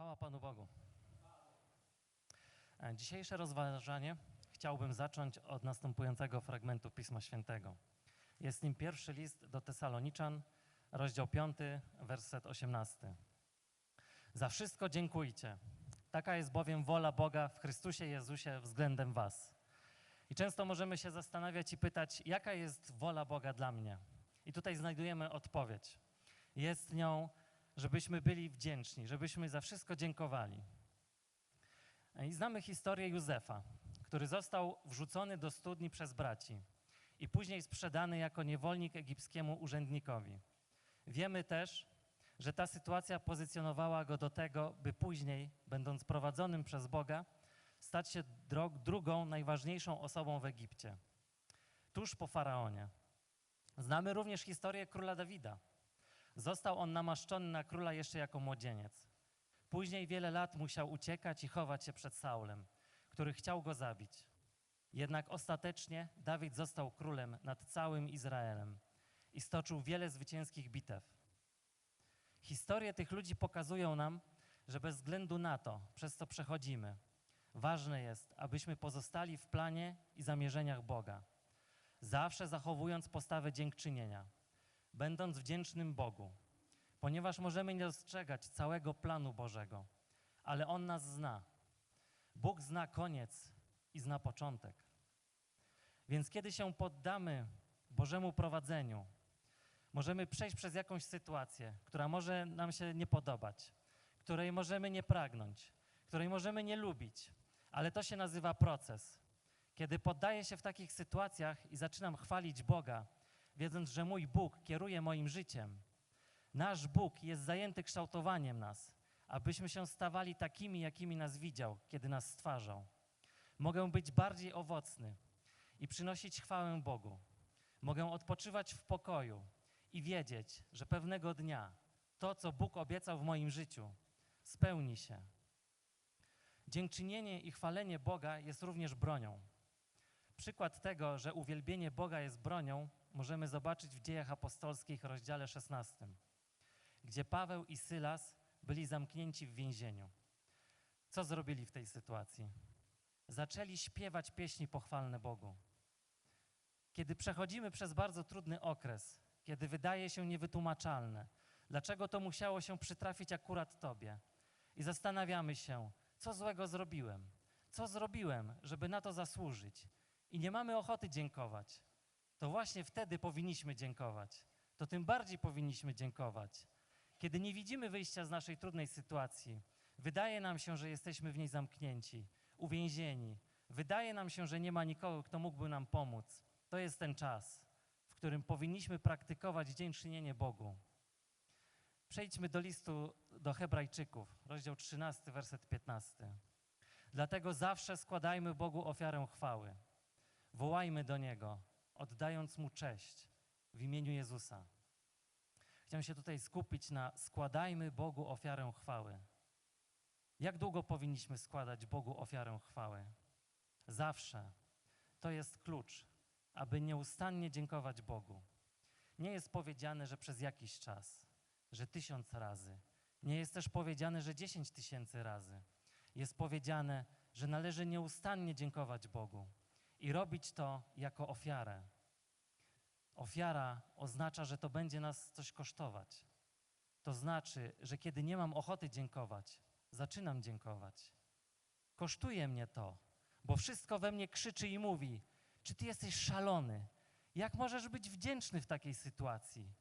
Chwała Panu Bogu. E, Dzisiejsze rozważanie chciałbym zacząć od następującego fragmentu Pisma Świętego. Jest nim pierwszy list do Tesaloniczan, rozdział 5, werset 18. Za wszystko dziękujcie. Taka jest bowiem wola Boga w Chrystusie Jezusie względem Was. I często możemy się zastanawiać i pytać, jaka jest wola Boga dla mnie? I tutaj znajdujemy odpowiedź. Jest nią, żebyśmy byli wdzięczni, żebyśmy za wszystko dziękowali. I znamy historię Józefa, który został wrzucony do studni przez braci i później sprzedany jako niewolnik egipskiemu urzędnikowi. Wiemy też, że ta sytuacja pozycjonowała go do tego, by później, będąc prowadzonym przez Boga, stać się drugą najważniejszą osobą w Egipcie, tuż po faraonie. Znamy również historię króla Dawida. Został on namaszczony na króla jeszcze jako młodzieniec. Później wiele lat musiał uciekać i chować się przed Saulem, który chciał go zabić. Jednak ostatecznie Dawid został królem nad całym Izraelem i stoczył wiele zwycięskich bitew. Historie tych ludzi pokazują nam, że bez względu na to, przez co przechodzimy, ważne jest, abyśmy pozostali w planie i zamierzeniach Boga, zawsze zachowując postawę dziękczynienia, będąc wdzięcznym Bogu, ponieważ możemy nie dostrzegać całego planu Bożego, ale On nas zna. Bóg zna koniec i zna początek. Więc kiedy się poddamy Bożemu prowadzeniu, możemy przejść przez jakąś sytuację, która może nam się nie podobać, której możemy nie pragnąć, której możemy nie lubić, ale to się nazywa proces. Kiedy poddaję się w takich sytuacjach i zaczynam chwalić Boga, wiedząc, że mój Bóg kieruje moim życiem, nasz Bóg jest zajęty kształtowaniem nas, abyśmy się stawali takimi, jakimi nas widział, kiedy nas stwarzał. Mogę być bardziej owocny i przynosić chwałę Bogu. Mogę odpoczywać w pokoju i wiedzieć, że pewnego dnia to, co Bóg obiecał w moim życiu, spełni się. Dziękczynienie i chwalenie Boga jest również bronią. Przykład tego, że uwielbienie Boga jest bronią, możemy zobaczyć w Dziejach Apostolskich, rozdziale 16, gdzie Paweł i Sylas byli zamknięci w więzieniu. Co zrobili w tej sytuacji? Zaczęli śpiewać pieśni pochwalne Bogu. Kiedy przechodzimy przez bardzo trudny okres, kiedy wydaje się niewytłumaczalne, dlaczego to musiało się przytrafić akurat Tobie, i zastanawiamy się, co złego zrobiłem, co zrobiłem, żeby na to zasłużyć, i nie mamy ochoty dziękować, to właśnie wtedy powinniśmy dziękować. To tym bardziej powinniśmy dziękować. Kiedy nie widzimy wyjścia z naszej trudnej sytuacji, wydaje nam się, że jesteśmy w niej zamknięci, uwięzieni, wydaje nam się, że nie ma nikogo, kto mógłby nam pomóc. To jest ten czas, w którym powinniśmy praktykować dziękczynienie Bogu. Przejdźmy do listu do Hebrajczyków, rozdział 13, werset 15. Dlatego zawsze składajmy Bogu ofiarę chwały. Wołajmy do Niego, oddając Mu cześć w imieniu Jezusa. Chciałem się tutaj skupić na składajmy Bogu ofiarę chwały. Jak długo powinniśmy składać Bogu ofiarę chwały? Zawsze. To jest klucz, aby nieustannie dziękować Bogu. Nie jest powiedziane, że przez jakiś czas, że tysiąc razy. Nie jest też powiedziane, że dziesięć tysięcy razy. Jest powiedziane, że należy nieustannie dziękować Bogu i robić to jako ofiarę. Ofiara oznacza, że to będzie nas coś kosztować. To znaczy, że kiedy nie mam ochoty dziękować, zaczynam dziękować. Kosztuje mnie to, bo wszystko we mnie krzyczy i mówi: Czy ty jesteś szalony? Jak możesz być wdzięczny w takiej sytuacji?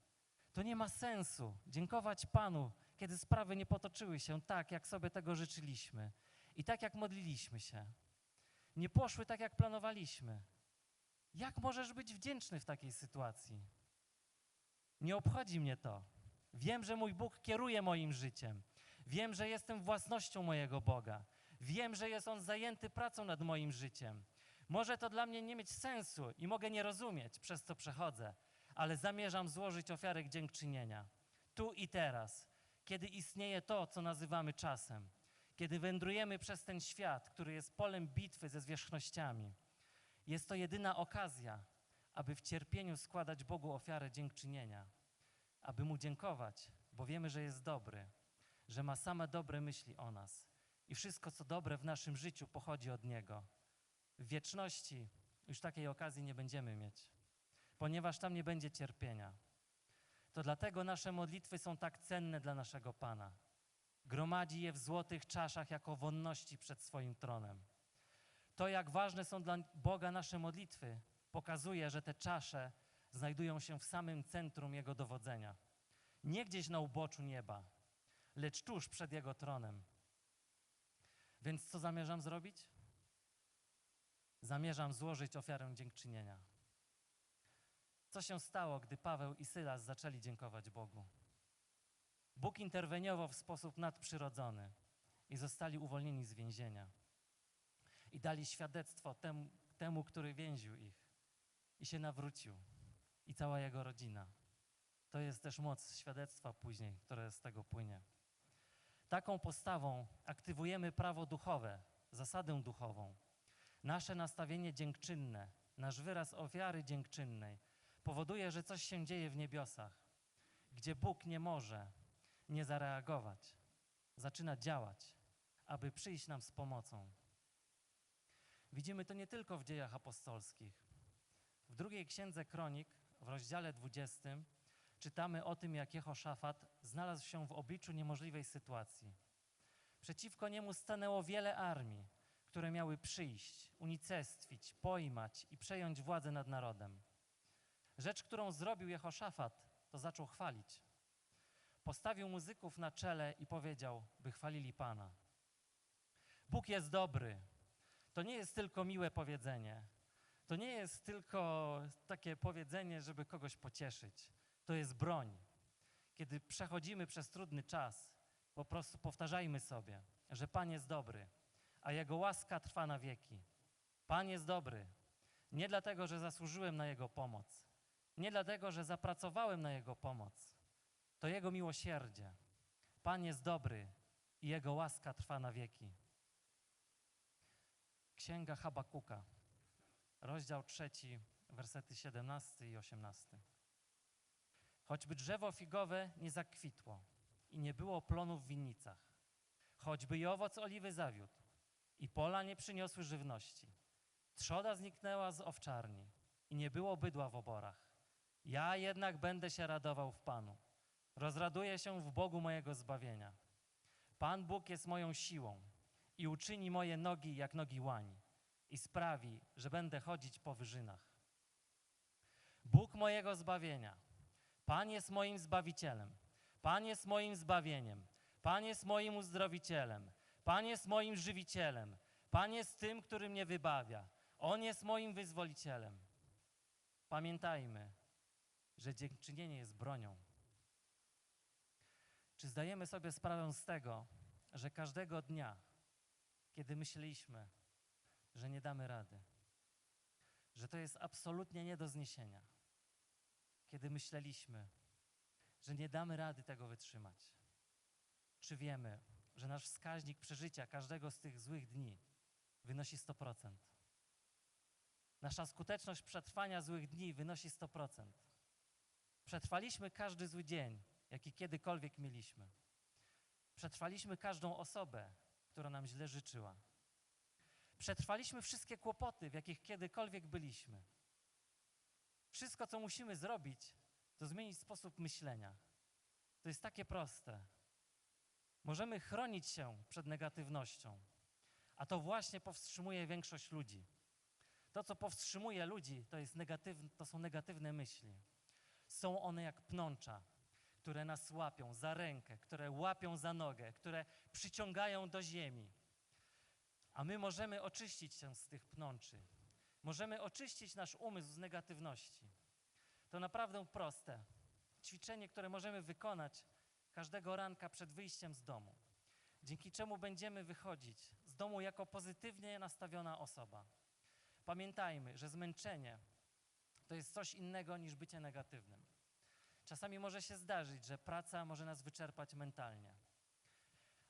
To nie ma sensu dziękować Panu, kiedy sprawy nie potoczyły się tak, jak sobie tego życzyliśmy i tak, jak modliliśmy się. Nie poszły tak, jak planowaliśmy. Jak możesz być wdzięczny w takiej sytuacji? Nie obchodzi mnie to. Wiem, że mój Bóg kieruje moim życiem. Wiem, że jestem własnością mojego Boga. Wiem, że jest On zajęty pracą nad moim życiem. Może to dla mnie nie mieć sensu i mogę nie rozumieć, przez co przechodzę, ale zamierzam złożyć ofiarę dziękczynienia. Tu i teraz, kiedy istnieje to, co nazywamy czasem, kiedy wędrujemy przez ten świat, który jest polem bitwy ze zwierzchnościami. Jest to jedyna okazja, aby w cierpieniu składać Bogu ofiarę dziękczynienia, aby Mu dziękować, bo wiemy, że jest dobry, że ma same dobre myśli o nas i wszystko, co dobre w naszym życiu, pochodzi od Niego. W wieczności już takiej okazji nie będziemy mieć, ponieważ tam nie będzie cierpienia. To dlatego nasze modlitwy są tak cenne dla naszego Pana. Gromadzi je w złotych czaszach jako wonności przed swoim tronem. To, jak ważne są dla Boga nasze modlitwy, pokazuje, że te czasze znajdują się w samym centrum Jego dowodzenia. Nie gdzieś na uboczu nieba, lecz tuż przed Jego tronem. Więc co zamierzam zrobić? Zamierzam złożyć ofiarę dziękczynienia. Co się stało, gdy Paweł i Sylas zaczęli dziękować Bogu? Bóg interweniował w sposób nadprzyrodzony i zostali uwolnieni z więzienia. I dali świadectwo temu, temu, który więził ich i się nawrócił, i cała jego rodzina. To jest też moc świadectwa później, które z tego płynie. Taką postawą aktywujemy prawo duchowe, zasadę duchową. Nasze nastawienie dziękczynne, nasz wyraz ofiary dziękczynnej powoduje, że coś się dzieje w niebiosach, gdzie Bóg nie może nie zareagować. Zaczyna działać, aby przyjść nam z pomocą. Widzimy to nie tylko w dziejach apostolskich. W drugiej księdze Kronik, w rozdziale 20, czytamy o tym, jak Jehoszafat znalazł się w obliczu niemożliwej sytuacji. Przeciwko niemu stanęło wiele armii, które miały przyjść, unicestwić, pojmać i przejąć władzę nad narodem. Rzecz, którą zrobił Jehoszafat, to zaczął chwalić. Postawił muzyków na czele i powiedział, by chwalili Pana. Bóg jest dobry. To nie jest tylko miłe powiedzenie. To nie jest tylko takie powiedzenie, żeby kogoś pocieszyć. To jest broń. Kiedy przechodzimy przez trudny czas, po prostu powtarzajmy sobie, że Pan jest dobry, a Jego łaska trwa na wieki. Pan jest dobry. Nie dlatego, że zasłużyłem na Jego pomoc, nie dlatego, że zapracowałem na Jego pomoc. To Jego miłosierdzie. Pan jest dobry i Jego łaska trwa na wieki. Księga Habakuka, rozdział trzeci, wersety 17 i 18. Choćby drzewo figowe nie zakwitło i nie było plonów w winnicach, choćby i owoc oliwy zawiódł i pola nie przyniosły żywności, trzoda zniknęła z owczarni i nie było bydła w oborach, ja jednak będę się radował w Panu. Rozraduję się w Bogu mojego zbawienia. Pan Bóg jest moją siłą i uczyni moje nogi jak nogi łań i sprawi, że będę chodzić po wyżynach. Bóg mojego zbawienia. Pan jest moim zbawicielem. Pan jest moim zbawieniem. Pan jest moim uzdrowicielem. Pan jest moim żywicielem. Pan jest tym, który mnie wybawia. On jest moim wyzwolicielem. Pamiętajmy, że dziękczynienie jest bronią. Czy zdajemy sobie sprawę z tego, że każdego dnia, kiedy myśleliśmy, że nie damy rady, że to jest absolutnie nie do zniesienia, kiedy myśleliśmy, że nie damy rady tego wytrzymać, czy wiemy, że nasz wskaźnik przeżycia każdego z tych złych dni wynosi 100%? Nasza skuteczność przetrwania złych dni wynosi 100%. Przetrwaliśmy każdy zły dzień, jaki kiedykolwiek mieliśmy. Przetrwaliśmy każdą osobę, która nam źle życzyła. Przetrwaliśmy wszystkie kłopoty, w jakich kiedykolwiek byliśmy. Wszystko, co musimy zrobić, to zmienić sposób myślenia. To jest takie proste. Możemy chronić się przed negatywnością, a to właśnie powstrzymuje większość ludzi. To, co powstrzymuje ludzi, to, jest to są negatywne myśli. Są one jak pnącza, które nas łapią za rękę, które łapią za nogę, które przyciągają do ziemi. A my możemy oczyścić się z tych pnączy. Możemy oczyścić nasz umysł z negatywności. To naprawdę proste. Ćwiczenie, które możemy wykonać każdego ranka przed wyjściem z domu. Dzięki czemu będziemy wychodzić z domu jako pozytywnie nastawiona osoba. Pamiętajmy, że zmęczenie to jest coś innego niż bycie negatywnym. Czasami może się zdarzyć, że praca może nas wyczerpać mentalnie.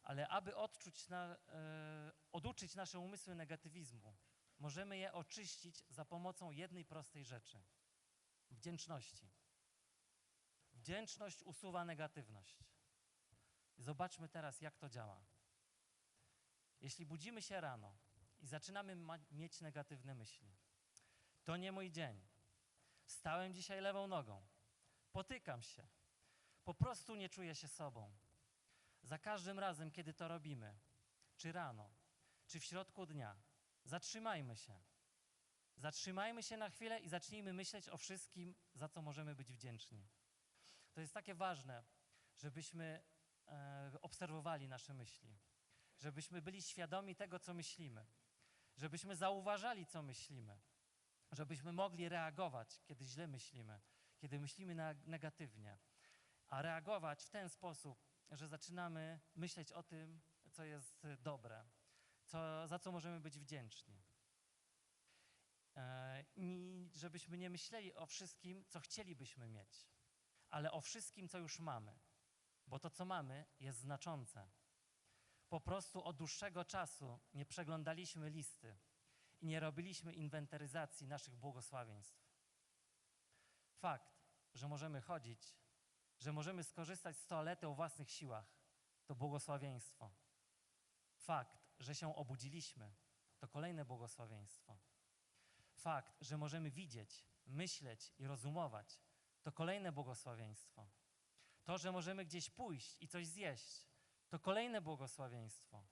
Ale aby odczuć na, e, oduczyć nasze umysły negatywizmu, możemy je oczyścić za pomocą jednej prostej rzeczy wdzięczności. Wdzięczność usuwa negatywność. Zobaczmy teraz, jak to działa. Jeśli budzimy się rano i zaczynamy mieć negatywne myśli, to nie mój dzień. Stałem dzisiaj lewą nogą. Potykam się. Po prostu nie czuję się sobą. Za każdym razem, kiedy to robimy, czy rano, czy w środku dnia, zatrzymajmy się. Zatrzymajmy się na chwilę i zacznijmy myśleć o wszystkim, za co możemy być wdzięczni. To jest takie ważne, żebyśmy e, obserwowali nasze myśli, żebyśmy byli świadomi tego, co myślimy, żebyśmy zauważali, co myślimy, żebyśmy mogli reagować, kiedy źle myślimy, kiedy myślimy negatywnie, a reagować w ten sposób, że zaczynamy myśleć o tym, co jest dobre, co, za co możemy być wdzięczni. E, I żebyśmy nie myśleli o wszystkim, co chcielibyśmy mieć, ale o wszystkim, co już mamy, bo to, co mamy, jest znaczące. Po prostu od dłuższego czasu nie przeglądaliśmy listy i nie robiliśmy inwentaryzacji naszych błogosławieństw. Fakt, że możemy chodzić, że możemy skorzystać z toalety o własnych siłach, to błogosławieństwo. Fakt, że się obudziliśmy, to kolejne błogosławieństwo. Fakt, że możemy widzieć, myśleć i rozumować, to kolejne błogosławieństwo. To, że możemy gdzieś pójść i coś zjeść, to kolejne błogosławieństwo.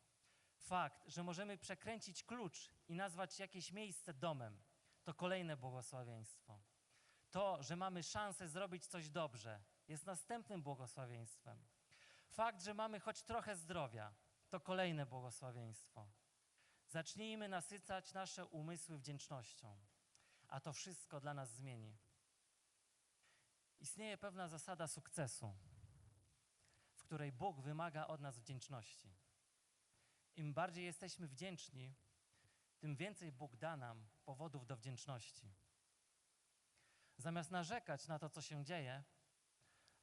Fakt, że możemy przekręcić klucz i nazwać jakieś miejsce domem, to kolejne błogosławieństwo. To, że mamy szansę zrobić coś dobrze, jest następnym błogosławieństwem. Fakt, że mamy choć trochę zdrowia, to kolejne błogosławieństwo. Zacznijmy nasycać nasze umysły wdzięcznością, a to wszystko dla nas zmieni. Istnieje pewna zasada sukcesu, w której Bóg wymaga od nas wdzięczności. Im bardziej jesteśmy wdzięczni, tym więcej Bóg da nam powodów do wdzięczności. Zamiast narzekać na to, co się dzieje,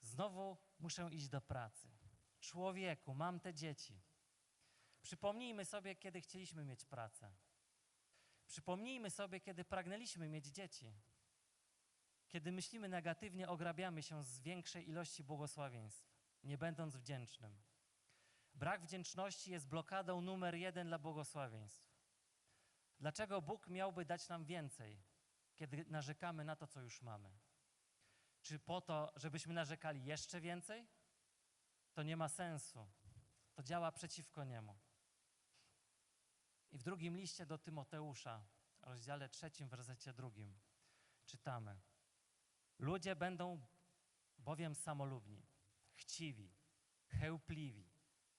znowu muszę iść do pracy. Człowieku, mam te dzieci. Przypomnijmy sobie, kiedy chcieliśmy mieć pracę. Przypomnijmy sobie, kiedy pragnęliśmy mieć dzieci. Kiedy myślimy negatywnie, ograbiamy się z większej ilości błogosławieństw, nie będąc wdzięcznym. Brak wdzięczności jest blokadą numer jeden dla błogosławieństw. Dlaczego Bóg miałby dać nam więcej, kiedy narzekamy na to, co już mamy? Czy po to, żebyśmy narzekali jeszcze więcej? To nie ma sensu. To działa przeciwko niemu. I w drugim liście do Tymoteusza, rozdziale trzecim, wersecie drugim, czytamy: Ludzie będą bowiem samolubni, chciwi, chełpliwi,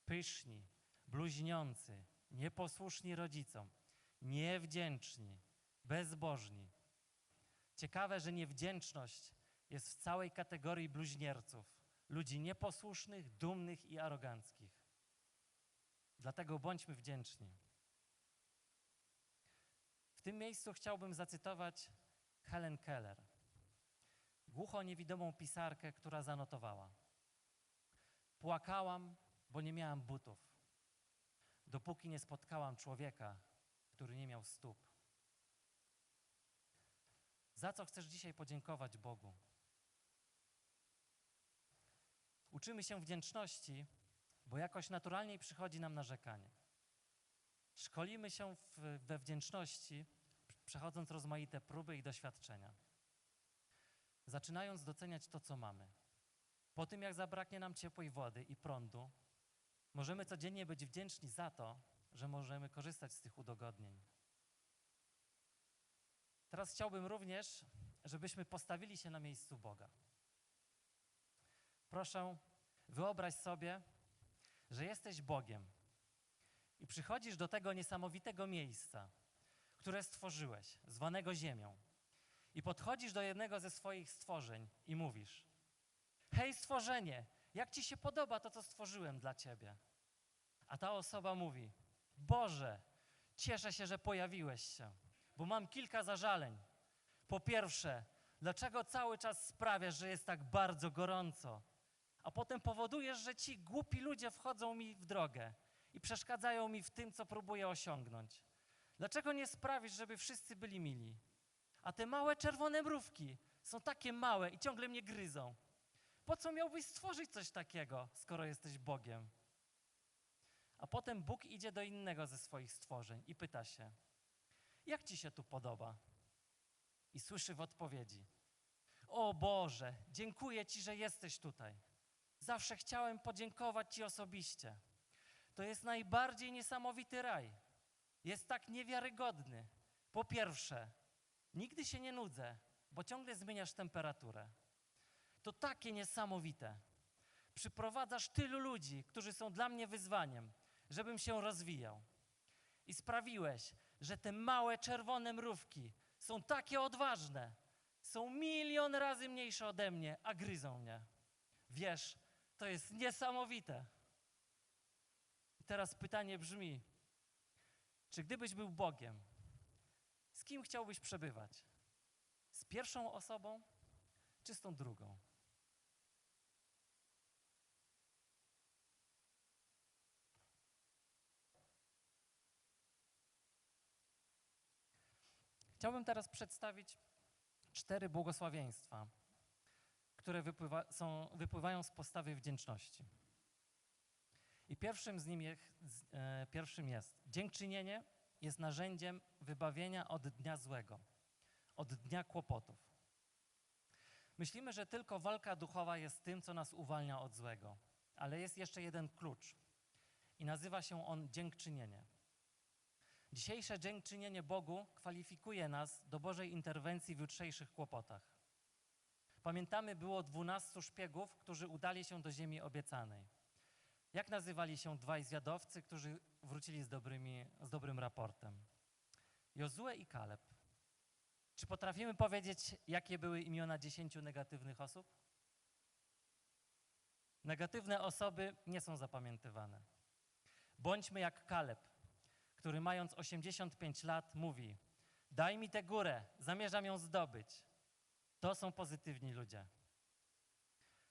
pyszni, bluźniący, nieposłuszni rodzicom, niewdzięczni, bezbożni. Ciekawe, że niewdzięczność jest w całej kategorii bluźnierców, ludzi nieposłusznych, dumnych i aroganckich. Dlatego bądźmy wdzięczni. W tym miejscu chciałbym zacytować Helen Keller, głucho niewidomą pisarkę, która zanotowała: Płakałam, bo nie miałam butów, dopóki nie spotkałam człowieka, który nie miał stóp. Za co chcesz dzisiaj podziękować Bogu? Uczymy się wdzięczności, bo jakoś naturalniej przychodzi nam narzekanie. Szkolimy się w, we wdzięczności, przechodząc rozmaite próby i doświadczenia. Zaczynając doceniać to, co mamy. Po tym, jak zabraknie nam ciepłej wody i prądu, możemy codziennie być wdzięczni za to, że możemy korzystać z tych udogodnień. Teraz chciałbym również, żebyśmy postawili się na miejscu Boga. Proszę, wyobraź sobie, że jesteś Bogiem i przychodzisz do tego niesamowitego miejsca, które stworzyłeś, zwanego Ziemią. I podchodzisz do jednego ze swoich stworzeń i mówisz: Hej, stworzenie, jak ci się podoba to, co stworzyłem dla ciebie? A ta osoba mówi: Boże, cieszę się, że pojawiłeś się, bo mam kilka zażaleń. Po pierwsze, dlaczego cały czas sprawiasz, że jest tak bardzo gorąco? A potem powodujesz, że ci głupi ludzie wchodzą mi w drogę i przeszkadzają mi w tym, co próbuję osiągnąć. Dlaczego nie sprawisz, żeby wszyscy byli mili? A te małe czerwone mrówki są takie małe i ciągle mnie gryzą. Po co miałbyś stworzyć coś takiego, skoro jesteś Bogiem? A potem Bóg idzie do innego ze swoich stworzeń i pyta się: Jak ci się tu podoba? I słyszy w odpowiedzi: O Boże, dziękuję Ci, że jesteś tutaj. Zawsze chciałem podziękować Ci osobiście. To jest najbardziej niesamowity raj. Jest tak niewiarygodny. Po pierwsze, nigdy się nie nudzę, bo ciągle zmieniasz temperaturę. To takie niesamowite. Przyprowadzasz tylu ludzi, którzy są dla mnie wyzwaniem, żebym się rozwijał. I sprawiłeś, że te małe czerwone mrówki są takie odważne. Są milion razy mniejsze ode mnie, a gryzą mnie. Wiesz, to jest niesamowite. I teraz pytanie brzmi: czy gdybyś był Bogiem, z kim chciałbyś przebywać? Z pierwszą osobą, czy z tą drugą? Chciałbym teraz przedstawić cztery błogosławieństwa, które wypływa, są, wypływają z postawy wdzięczności. I pierwszym z, z, e, pierwszym jest dziękczynienie jest narzędziem wybawienia od dnia złego, od dnia kłopotów. Myślimy, że tylko walka duchowa jest tym, co nas uwalnia od złego, ale jest jeszcze jeden klucz i nazywa się on dziękczynienie. Dzisiejsze dziękczynienie Bogu kwalifikuje nas do Bożej interwencji w jutrzejszych kłopotach. Pamiętamy, było dwunastu szpiegów, którzy udali się do ziemi obiecanej. Jak nazywali się dwaj zwiadowcy, którzy wrócili z, dobrymi, z dobrym raportem? Jozue i Kaleb. Czy potrafimy powiedzieć, jakie były imiona dziesięciu negatywnych osób? Negatywne osoby nie są zapamiętywane. Bądźmy jak Kaleb, który mając 85 lat mówi: Daj mi tę górę, zamierzam ją zdobyć. To są pozytywni ludzie.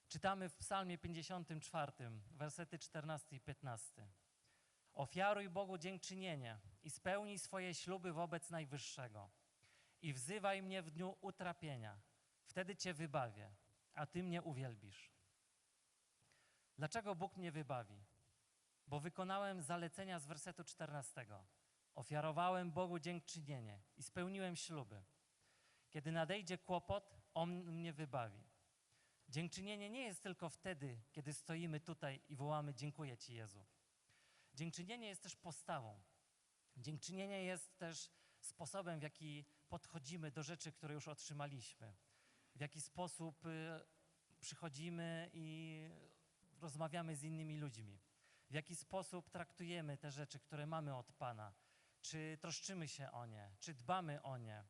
Czytamy w Psalmie 54, wersety 14 i 15. Ofiaruj Bogu dziękczynienie i spełnij swoje śluby wobec Najwyższego. I wzywaj mnie w dniu utrapienia. Wtedy Cię wybawię, a Ty mnie uwielbisz. Dlaczego Bóg mnie wybawi? Bo wykonałem zalecenia z wersetu 14. Ofiarowałem Bogu dziękczynienie i spełniłem śluby. Kiedy nadejdzie kłopot, On mnie wybawi. Dziękczynienie nie jest tylko wtedy, kiedy stoimy tutaj i wołamy: Dziękuję Ci, Jezu. Dziękczynienie jest też postawą. Dziękczynienie jest też sposobem, w jaki podchodzimy do rzeczy, które już otrzymaliśmy. W jaki sposób y, przychodzimy i rozmawiamy z innymi ludźmi. W jaki sposób traktujemy te rzeczy, które mamy od Pana. Czy troszczymy się o nie, czy dbamy o nie.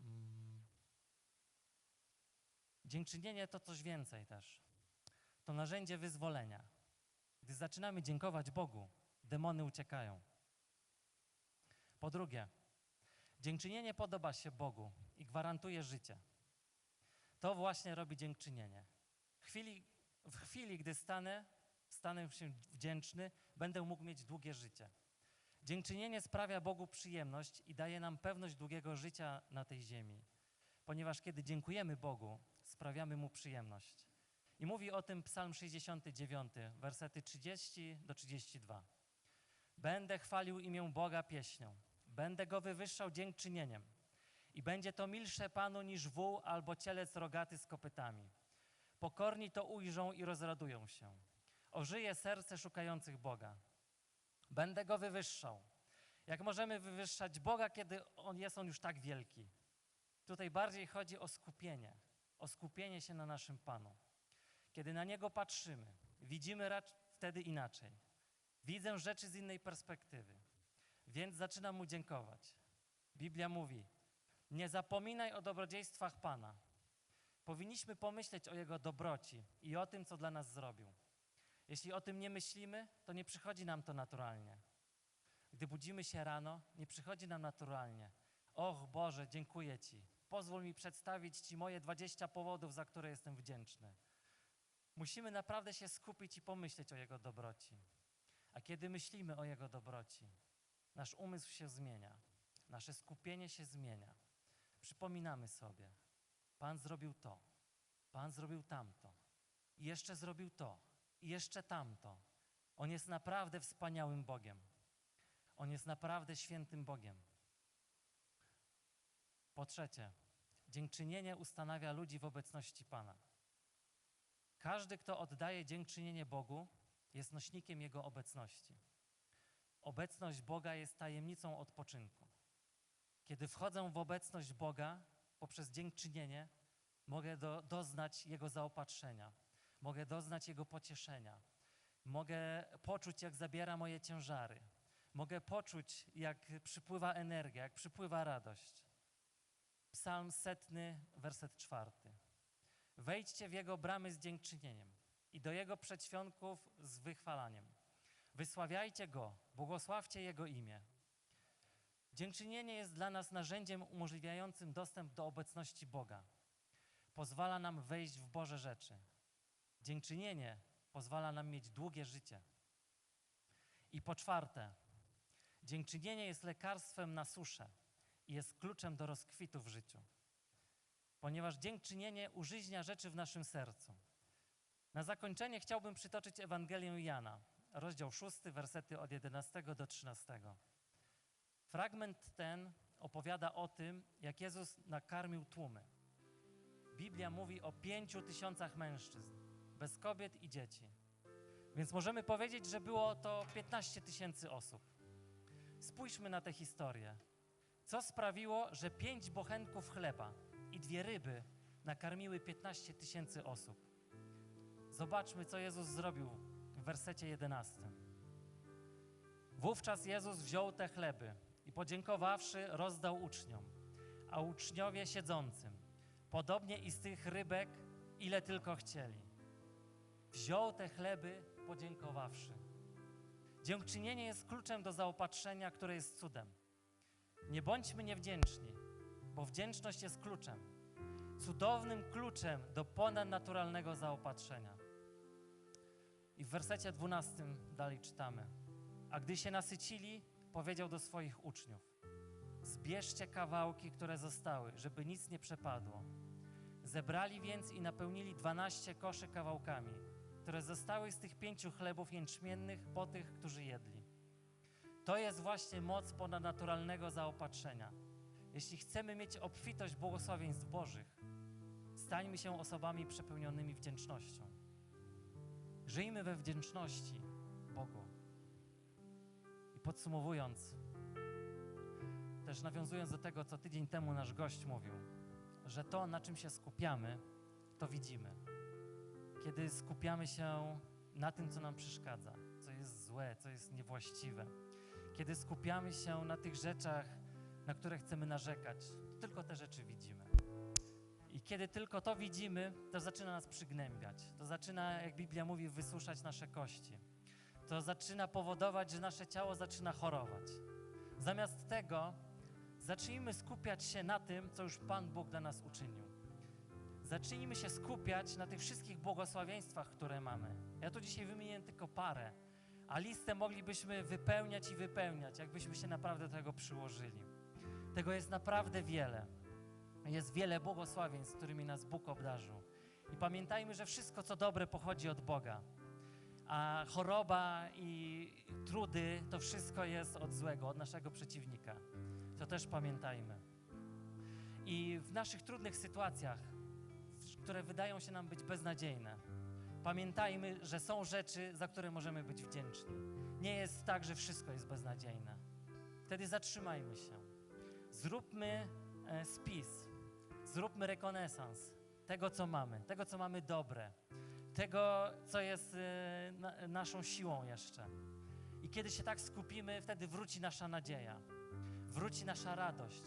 Mm. Dziękczynienie to coś więcej też. To narzędzie wyzwolenia. Gdy zaczynamy dziękować Bogu, demony uciekają. Po drugie, dziękczynienie podoba się Bogu i gwarantuje życie. To właśnie robi dziękczynienie. W chwili, w chwili gdy stanę, stanę się wdzięczny, będę mógł mieć długie życie. Dziękczynienie sprawia Bogu przyjemność i daje nam pewność długiego życia na tej ziemi, ponieważ kiedy dziękujemy Bogu, sprawiamy Mu przyjemność. I mówi o tym Psalm 69, wersety 30 do 32. Będę chwalił imię Boga pieśnią, będę Go wywyższał dziękczynieniem i będzie to milsze Panu niż wół albo cielec rogaty z kopytami. Pokorni to ujrzą i rozradują się. Ożyje serce szukających Boga. Będę Go wywyższał. Jak możemy wywyższać Boga, kiedy on jest On już tak wielki? Tutaj bardziej chodzi o skupienie, o skupienie się na naszym Panu. Kiedy na Niego patrzymy, widzimy wtedy inaczej. Widzę rzeczy z innej perspektywy, więc zaczynam Mu dziękować. Biblia mówi, nie zapominaj o dobrodziejstwach Pana. Powinniśmy pomyśleć o Jego dobroci i o tym, co dla nas zrobił. Jeśli o tym nie myślimy, to nie przychodzi nam to naturalnie. Gdy budzimy się rano, nie przychodzi nam naturalnie. Och Boże, dziękuję Ci. Pozwól mi przedstawić Ci moje 20 powodów, za które jestem wdzięczny. Musimy naprawdę się skupić i pomyśleć o Jego dobroci. A kiedy myślimy o Jego dobroci, nasz umysł się zmienia, nasze skupienie się zmienia. Przypominamy sobie, Pan zrobił to, Pan zrobił tamto, i jeszcze zrobił to, i jeszcze tamto. On jest naprawdę wspaniałym Bogiem. On jest naprawdę świętym Bogiem. Po trzecie, dziękczynienie ustanawia ludzi w obecności Pana. Każdy, kto oddaje dziękczynienie Bogu, jest nośnikiem Jego obecności. Obecność Boga jest tajemnicą odpoczynku. Kiedy wchodzę w obecność Boga poprzez dziękczynienie, mogę do, doznać Jego zaopatrzenia, mogę doznać Jego pocieszenia, mogę poczuć, jak zabiera moje ciężary, mogę poczuć, jak przypływa energia, jak przypływa radość. Psalm setny, werset czwarty. Wejdźcie w Jego bramy z dziękczynieniem i do Jego przedświątków z wychwalaniem. Wysławiajcie Go, błogosławcie Jego imię. Dziękczynienie jest dla nas narzędziem umożliwiającym dostęp do obecności Boga. Pozwala nam wejść w Boże rzeczy. Dziękczynienie pozwala nam mieć długie życie. I po czwarte, dziękczynienie jest lekarstwem na suszę i jest kluczem do rozkwitu w życiu, ponieważ dziękczynienie użyźnia rzeczy w naszym sercu. Na zakończenie chciałbym przytoczyć Ewangelię Jana, rozdział 6, wersety od 11 do 13. Fragment ten opowiada o tym, jak Jezus nakarmił tłumy. Biblia mówi o pięciu tysiącach mężczyzn, bez kobiet i dzieci. Więc możemy powiedzieć, że było to 15 tysięcy osób. Spójrzmy na tę historię. Co sprawiło, że pięć bochenków chleba i dwie ryby nakarmiły 15 tysięcy osób? Zobaczmy, co Jezus zrobił w wersecie 11. Wówczas Jezus wziął te chleby i podziękowawszy, rozdał uczniom, a uczniowie siedzącym, podobnie i z tych rybek, ile tylko chcieli. Wziął te chleby, podziękowawszy. Dziękczynienie jest kluczem do zaopatrzenia, które jest cudem. Nie bądźmy niewdzięczni, bo wdzięczność jest kluczem, cudownym kluczem do ponadnaturalnego zaopatrzenia. I w wersecie 12 dalej czytamy. A gdy się nasycili, powiedział do swoich uczniów: Zbierzcie kawałki, które zostały, żeby nic nie przepadło. Zebrali więc i napełnili dwanaście koszy kawałkami, które zostały z tych pięciu chlebów jęczmiennych po tych, którzy jedli. To jest właśnie moc ponadnaturalnego zaopatrzenia. Jeśli chcemy mieć obfitość błogosławieństw Bożych, stańmy się osobami przepełnionymi wdzięcznością. Żyjmy we wdzięczności podsumowując, też nawiązując do tego, co tydzień temu nasz gość mówił, że to, na czym się skupiamy, to widzimy. Kiedy skupiamy się na tym, co nam przeszkadza, co jest złe, co jest niewłaściwe, kiedy skupiamy się na tych rzeczach, na które chcemy narzekać, to tylko te rzeczy widzimy. I kiedy tylko to widzimy, to zaczyna nas przygnębiać. To zaczyna, jak Biblia mówi, wysuszać nasze kości. To zaczyna powodować, że nasze ciało zaczyna chorować. Zamiast tego zacznijmy skupiać się na tym, co już Pan Bóg dla nas uczynił. Zacznijmy się skupiać na tych wszystkich błogosławieństwach, które mamy. Ja tu dzisiaj wymienię tylko parę, a listę moglibyśmy wypełniać i wypełniać, jakbyśmy się naprawdę tego przyłożyli. Tego jest naprawdę wiele. Jest wiele błogosławieństw, którymi nas Bóg obdarzył. I pamiętajmy, że wszystko, co dobre, pochodzi od Boga. A choroba i trudy to wszystko jest od złego, od naszego przeciwnika. To też pamiętajmy. I w naszych trudnych sytuacjach, które wydają się nam być beznadziejne, pamiętajmy, że są rzeczy, za które możemy być wdzięczni. Nie jest tak, że wszystko jest beznadziejne. Wtedy zatrzymajmy się. Zróbmy e, spis, zróbmy rekonesans tego, co mamy, tego, co mamy dobre, tego, co jest na, naszą siłą jeszcze. I kiedy się tak skupimy, wtedy wróci nasza nadzieja, wróci nasza radość,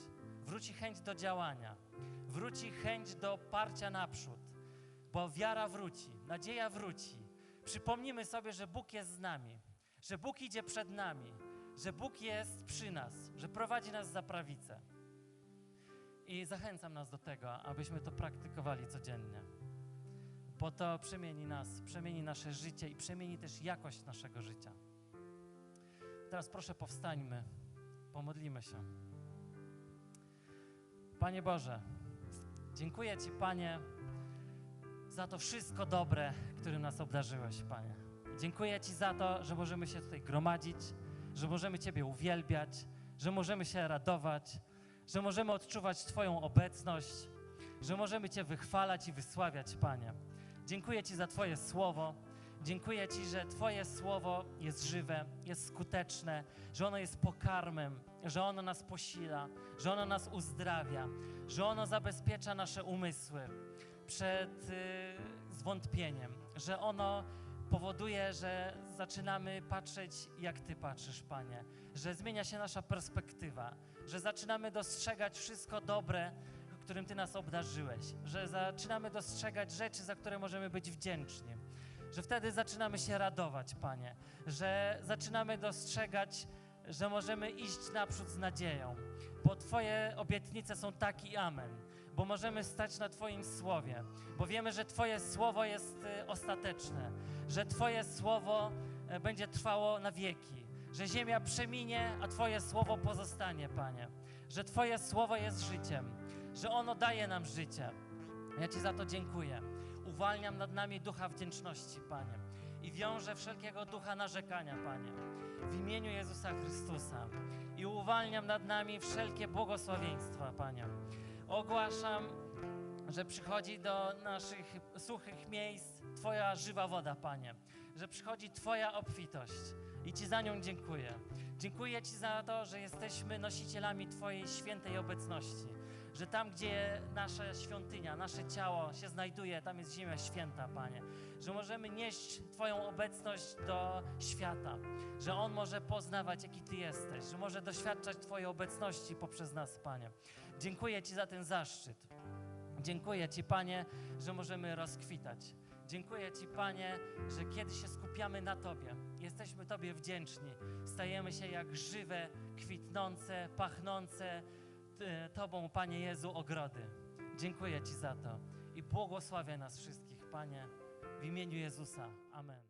wróci chęć do działania, wróci chęć do parcia naprzód, bo wiara wróci, nadzieja wróci. Przypomnimy sobie, że Bóg jest z nami, że Bóg idzie przed nami, że Bóg jest przy nas, że prowadzi nas za prawicę. I zachęcam nas do tego, abyśmy to praktykowali codziennie, bo to przemieni nas, przemieni nasze życie i przemieni też jakość naszego życia. Teraz proszę powstańmy, pomodlimy się. Panie Boże, Dziękuję Ci, Panie, za to wszystko dobre, którym nas obdarzyłeś, Panie. Dziękuję Ci za to, że możemy się tutaj gromadzić, że możemy Ciebie uwielbiać, że możemy się radować, że możemy odczuwać Twoją obecność, że możemy Cię wychwalać i wysławiać, Panie. Dziękuję Ci za Twoje słowo. Dziękuję Ci, że Twoje słowo jest żywe, jest skuteczne, że ono jest pokarmem, że ono nas posila, że ono nas uzdrawia, że ono zabezpiecza nasze umysły przed y, zwątpieniem, że ono powoduje, że zaczynamy patrzeć, jak Ty patrzysz, Panie, że zmienia się nasza perspektywa, że zaczynamy dostrzegać wszystko dobre, którym Ty nas obdarzyłeś, że zaczynamy dostrzegać rzeczy, za które możemy być wdzięczni, że wtedy zaczynamy się radować, Panie, że zaczynamy dostrzegać, że możemy iść naprzód z nadzieją, bo Twoje obietnice są tak i amen, bo możemy stać na Twoim słowie, bo wiemy, że Twoje słowo jest y, ostateczne, że Twoje słowo e, będzie trwało na wieki, że ziemia przeminie, a Twoje słowo pozostanie, Panie, że Twoje słowo jest życiem, że ono daje nam życie. Ja Ci za to dziękuję. Uwalniam nad nami ducha wdzięczności, Panie, i wiążę wszelkiego ducha narzekania, Panie, w imieniu Jezusa Chrystusa. I uwalniam nad nami wszelkie błogosławieństwa, Panie. Ogłaszam, że przychodzi do naszych suchych miejsc Twoja żywa woda, Panie, że przychodzi Twoja obfitość i Ci za nią dziękuję. Dziękuję Ci za to, że jesteśmy nosicielami Twojej świętej obecności, że tam, gdzie nasza świątynia, nasze ciało się znajduje, tam jest ziemia święta, Panie, że możemy nieść Twoją obecność do świata, że On może poznawać, jaki Ty jesteś, że może doświadczać Twojej obecności poprzez nas, Panie. Dziękuję Ci za ten zaszczyt. Dziękuję Ci, Panie, że możemy rozkwitać. Dziękuję Ci, Panie, że kiedy się skupiamy na Tobie, jesteśmy Tobie wdzięczni. Stajemy się jak żywe, kwitnące, pachnące Tobą, Panie Jezu, ogrody. Dziękuję Ci za to i błogosławię nas wszystkich, Panie, w imieniu Jezusa. Amen.